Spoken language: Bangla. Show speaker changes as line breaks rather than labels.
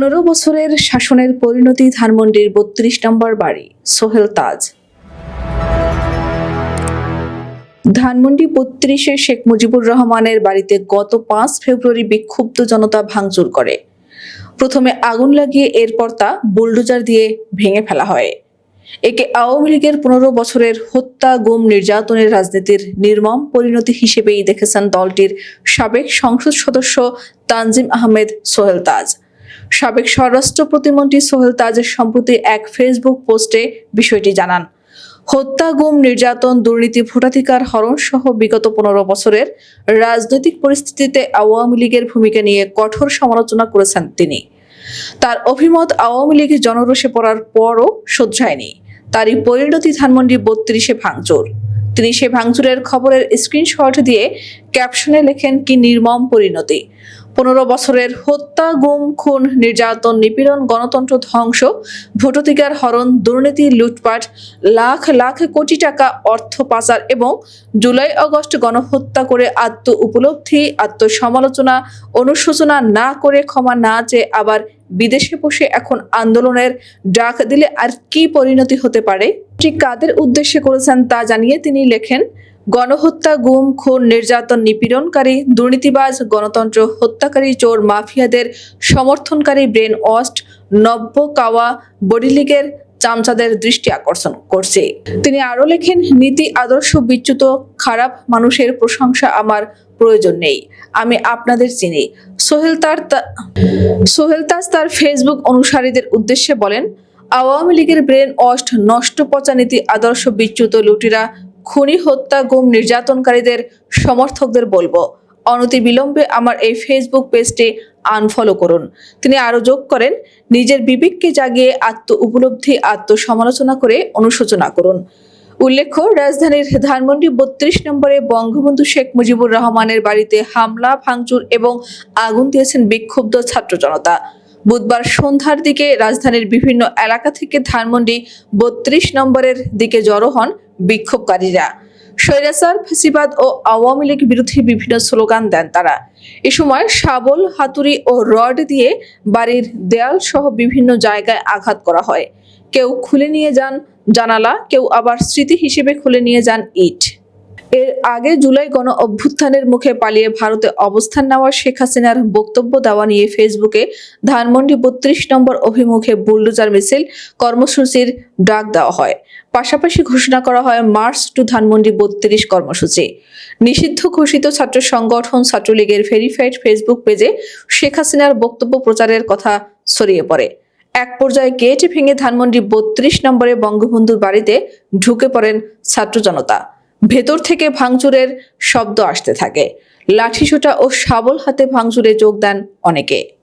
পনেরো বছরের শাসনের পরিণতি ধানমন্ডির বত্রিশ নম্বর বাড়ি, সোহেল তাজ। ধানমন্ডি বত্রিশে শেখ মুজিবুর রহমানের বাড়িতে গত পাঁচ ফেব্রুয়ারি বিক্ষুব্ধ জনতা ভাঙচুর করে। প্রথমে আগুন লাগিয়ে এরপর তা বুলডোজার দিয়ে ভেঙে ফেলা হয়। একে আওয়ামী লীগের পনেরো বছরের হত্যা, গুম নির্যাতনের রাজনীতির নির্মম পরিণতি হিসেবেই দেখেছেন দলটির সাবেক সংসদ সদস্য তানজিম আহমেদ সোহেল তাজ। সাবেক স্বরাষ্ট্র প্রতিমন্ত্রী সোহেল তাজের সম্প্রতি এক ফেসবুক পোস্টে বিষয়টি জানান। হত্যা, গুম, নির্যাতন, দুর্নীতি, ভোটাধিকার, হরণ সহ বিগত পনেরো বছরের রাজনৈতিক পরিস্থিতিতে আওয়ামী লীগের ভূমিকা নিয়ে কঠোর সমালোচনা করেছেন তিনি। তার অভিমত আওয়ামী লীগ জনরোষে পড়ার পরও শোধরায়নি। তারই পরিণতি ধানমন্ডি বত্রিশে ভাঙচুর। তিনি সে ভাঙচুরের খবরের স্ক্রিনশট দিয়ে ক্যাপশনে লেখেন, কি নির্মম পরিণতি। পনেরো বছরের হত্যা, গুম, খুন, নির্যাতন, নিপীড়ন, গণতন্ত্র ধ্বংস, ভোটাধিকার হরণ, দুর্নীতি, লুটপাট, লাখ লাখ কোটি টাকা অর্থ পাচার এবং জুলাই আগস্ট গণহত্যা করে আত্ম উপলব্ধি, আত্মসমালোচনা, অনুশোচনা না করে ক্ষমা না চেয়ে আবার বিদেশে বসে এখন আন্দোলনের ডাক দিলে আর কি পরিণতি হতে পারে? ঠিক কাদের উদ্দেশ্যে করেছেন তা জানিয়ে তিনি লেখেন গণহত্যা, গুম, খুন, নির্যাতন, নিপীড়নকারী, দুর্নীতিবাজ, গণতন্ত্র হত্যাকারী, চোর, মাফিয়াদের সমর্থনকারী, ব্রেন ওয়াস্ট, নব্য কাওয়া, বডি লীগের চামচাদের দৃষ্টি আকর্ষণ করছে। তিনি আরও লেখেন, নীতি, আদর্শ, বিচ্যুত, খারাপ মানুষের প্রশংসা আমার প্রয়োজন নেই, আমি আপনাদের চিনি। সোহেল তার সোহেল তাজ তার ফেসবুক অনুসারীদের উদ্দেশ্যে বলেন, আওয়ামী লীগের ব্রেন ওয়াস্ট নষ্ট পচা নীতি, আদর্শ, বিচ্যুত লুটিরা খুনি হত্যা গুম নির্যাতনকারীদের সমর্থকদের বলব। অনতি বিলম্বে আমার এই ফেসবুক পেজটি আনফলো করুন। তিনি আরও যোগ করেন, নিজের বিবেককে জাগিয়ে আত্ম উপলব্ধি, আত্মসমালোচনা করে অনুশোচনা করুন। উল্লেখ্য, রাজধানীর ধানমন্ডি বত্রিশ নম্বরে বঙ্গবন্ধু শেখ মুজিবুর রহমানের বাড়িতে হামলা, ভাঙচুর এবং আগুন দিয়েছেন বিক্ষুব্ধ ছাত্র জনতা। বুধবার সন্ধ্যার দিকে রাজধানীর বিভিন্ন এলাকা থেকে ধানমন্ডি বত্রিশ নম্বরের দিকে জড়ো হন বিক্ষোভকারীরা। স্বৈরাচার ফেসিবাদ ও আওয়ামী লীগ বিরোধী বিভিন্ন স্লোগান দেন তারা। এ সময় শাবল, হাতুড়ি ও রড দিয়ে বাড়ির দেয়াল সহ বিভিন্ন জায়গায় আঘাত করা হয়। কেউ খুলে নিয়ে যান জানালা, কেউ আবার স্মৃতি হিসেবে খুলে নিয়ে যান ইট। এর আগে জুলাই গণ অভ্যুত্থানের মুখে পালিয়ে ভারতে অবস্থান নেওয়া শেখ হাসিনার বক্তব্য দেওয়া নিয়ে ফেসবুকে ধানমন্ডি বত্রিশ নম্বর অভিমুখে বুলডোজার মিছিল, কর্মসূচির ডাক দেওয়া হয়। পাশাপাশি ঘোষণা করা হয়, মার্চ টু ধানমন্ডি বত্রিশ কর্মসূচি। নিষিদ্ধ ঘোষিত ছাত্র সংগঠন ছাত্রলীগের ভেরিফাইড ফেসবুক পেজে শেখ হাসিনার বক্তব্য প্রচারের কথা ছড়িয়ে পড়ে। এক পর্যায়ে গেট ভেঙে ধানমন্ডি বত্রিশ নম্বরে বঙ্গবন্ধুর বাড়িতে ঢুকে পড়েন ছাত্র জনতা। ভেতর থেকে ভাঙচুরের শব্দ আসতে থাকে। লাঠিসোটা ও শাবল হাতে ভাঙচুরে যোগ দেন অনেকে।